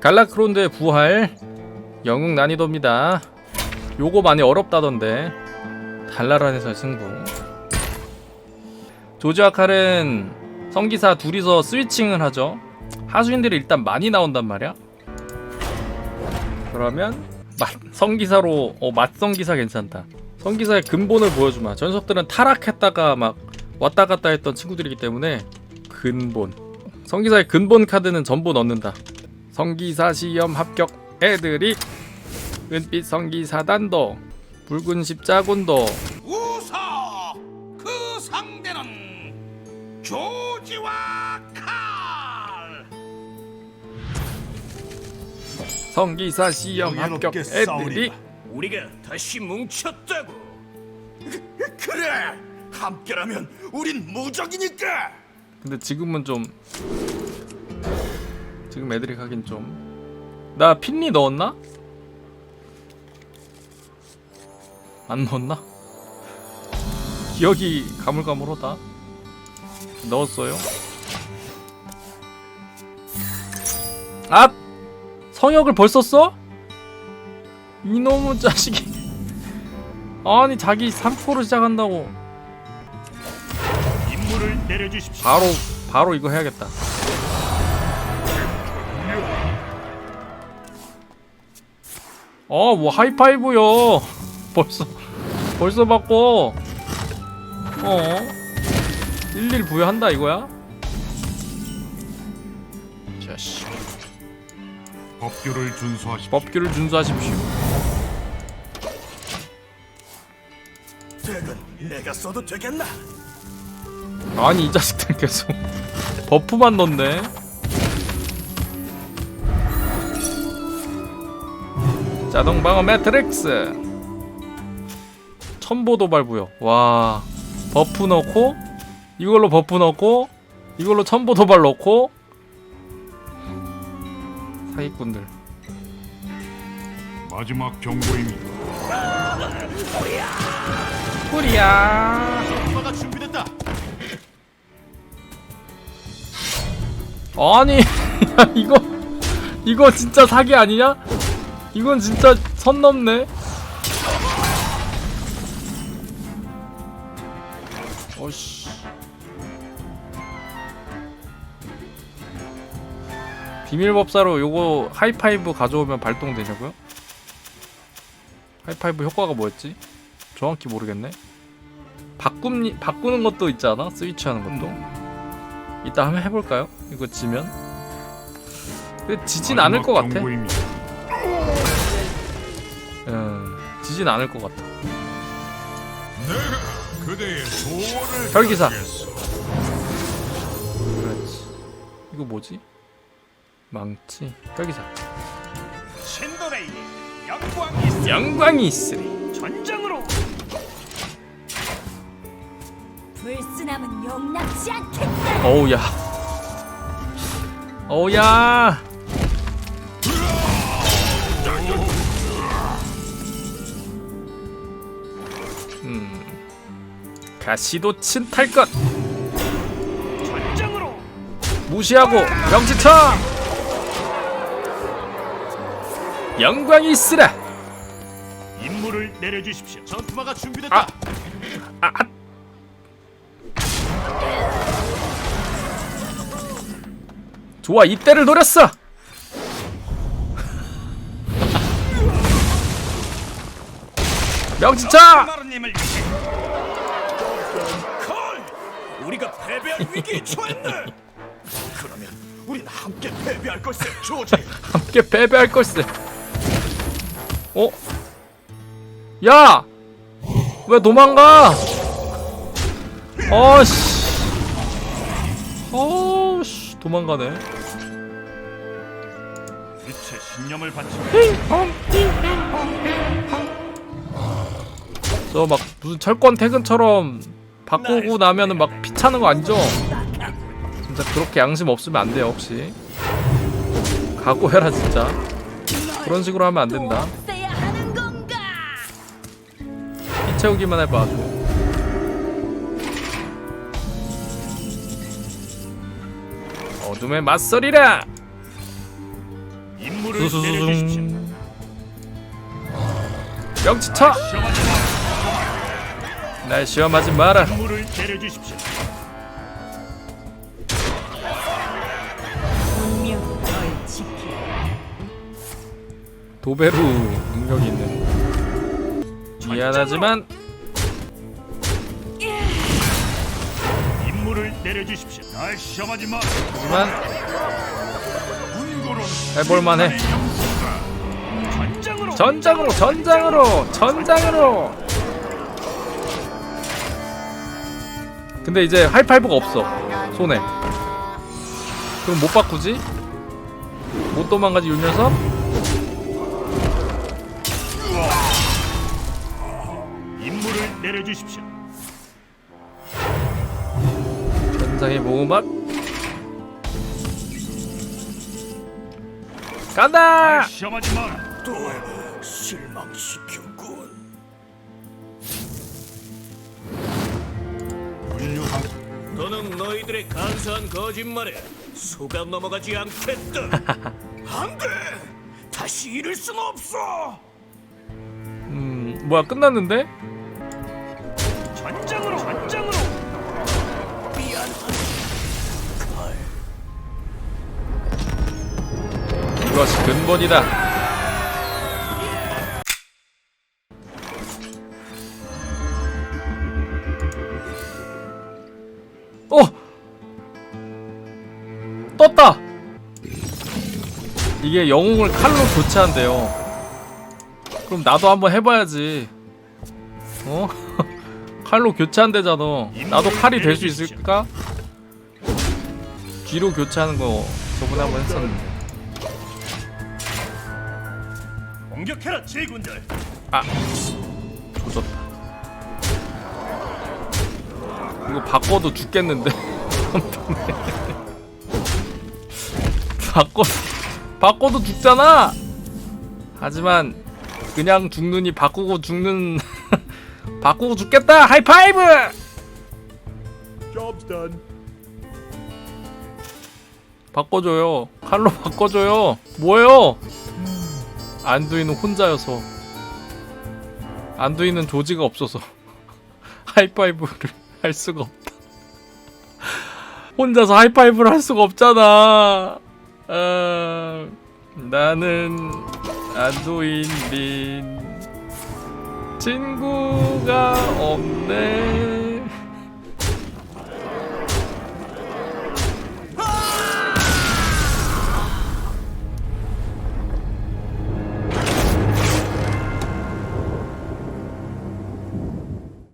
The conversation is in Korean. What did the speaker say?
갈라크론드의 부활 영웅 난이도입니다. 요거 많이 어렵다던데 달나라에서 승부. 조지아칼은 성기사 둘이서 스위칭을 하죠. 하수인들이 일단 많이 나온단 말이야. 그러면 맛 성기사로 어 맛성기사 괜찮다. 성기사의 근본을 보여주마. 전석들은 타락했다가 막 왔다 갔다 했던 친구들이기 때문에 근본. 성기사의 근본 카드는 전부 넣는다. 성기사 시험 합격 애들이 은빛 성기사 단도 붉은 십자군도 웃어! 그 상대는 조지와 칼! 성기사 시험 합격 애들이 싸우리라. 우리가 다시 뭉쳤다고! 그래! 함께라면 우린 무적이니까! 근데 지금은 좀 지금 애들이 가긴 좀 나 핀리 넣었나? 안 넣었나? 기억이 가물가물하다 넣었어요 아! 성역을 벌써 써? 이놈의 자식이 아니 자기 3코로 시작한다고. 바로 바로 이거 해야겠다. 어, 뭐 하이파이브요. 벌써 벌써 받고. 어. 일일 부여한다 이거야? 자식. 법규를 준수하십시오. 법규를 준수하십시오. 덱은 내가 써도 되겠나? 아니 이 자식들 계속 버프만 넣네. 자동 방어 매트릭스. 첨보 도발 부여. 와 버프 넣고 이걸로 버프 넣고 이걸로 첨보 도발 넣고 사기꾼들. 마지막 경고입니다. 꿀이야. 전투가 준비됐다. 아니 야, 이거 이거 진짜 사기 아니냐? 이건 진짜 선 넘네. 어씨. 비밀법사로 요거 하이파이브 가져오면 발동되냐고요? 하이파이브 효과가 뭐였지? 정확히 모르겠네. 바꿈 바꾸는 것도 있지 않아? 스위치 하는 것도. 이따 한번 해볼까요? 이거 지면? 근데 지진 않을 것 같아. 지진 않을 것 같아. 혈기사. 그렇지. 이거 뭐지? 망치. 뼈기사. 신도레이 영광이 있어! 영광이 있으리. 전장으로! 불순함은 용납지 않겠다. 어우야. 어우야. 가시도 친탈 것! 무시하고 명치쳐. 영광이 있으라. 임무를 내려주십시오. 전투마가 준비됐다. 아. 아, 아. 좋아 이때를 노렸어. 명치쳐. 우리가 패배할 위기에 처했네! 그러면 우린 함께 패배할 걸세, 조지! 함께 패배할 걸세. 어? 야! 왜 도망가? 어씨. 어씨 도망가네. 빛의 신념을 바치고 저막 무슨 철권 퇴근처럼 바꾸고 나면은 막 피차는 거 아니죠? 진짜 그렇게 양심 없으면 안 돼요 혹시 각오해라 진짜 그런 식으로 하면 안또 된다? 피 채우기만 해봐 임무를 내려주십시오. 명치쳐 시험하지 마. 날 시험하지 마라 임무를 내려주십시오. 분명 널 지키. 도배루 능력이 있는 미안하지만 임무를 내려주십시오. 날 시험하지 마. 하지만 운고론 해볼만해 전장으로 전장으로 전장으로 전장으로 근데 이제 하이파이브가 없어 손에 그럼 못 바꾸지? 못 도망가지 이 녀석? 임무를 내려주십시오. 전장의 보호막 간다! 날 시험하지 마라. 또 실망시켰 너희들의 간사한 거짓말에 소감 넘어가지 않겠다. 안 돼. 다시 잃을 순 없어. 음 뭐야 끝났는데? 전장으로 전장으로 미안하다. 이것이 근본이다 이게 영웅을 칼로 교체한대요. 그럼 나도 한번 해봐야지. 어? 칼로 교체한대잖아 나도 칼이 될 수 있을까? 귀로 교체하는 거 저번에 한번 했었는데. 공격해라 제군들. 아. 조졌다. 이거 바꿔도 죽겠는데? 바꿔 바꿔도 죽잖아. 하지만 그냥 죽느니 바꾸고 죽는 바꾸고 죽겠다. 하이파이브. 바꿔줘요. 칼로 바꿔줘요. 뭐예요? 안두이는 혼자여서. 안두이는 조지가 없어서. 하이파이브를 할 수가 없다. 혼자서 하이파이브를 할 수가 없잖아 아, 나는 안두인 린 친구가 없네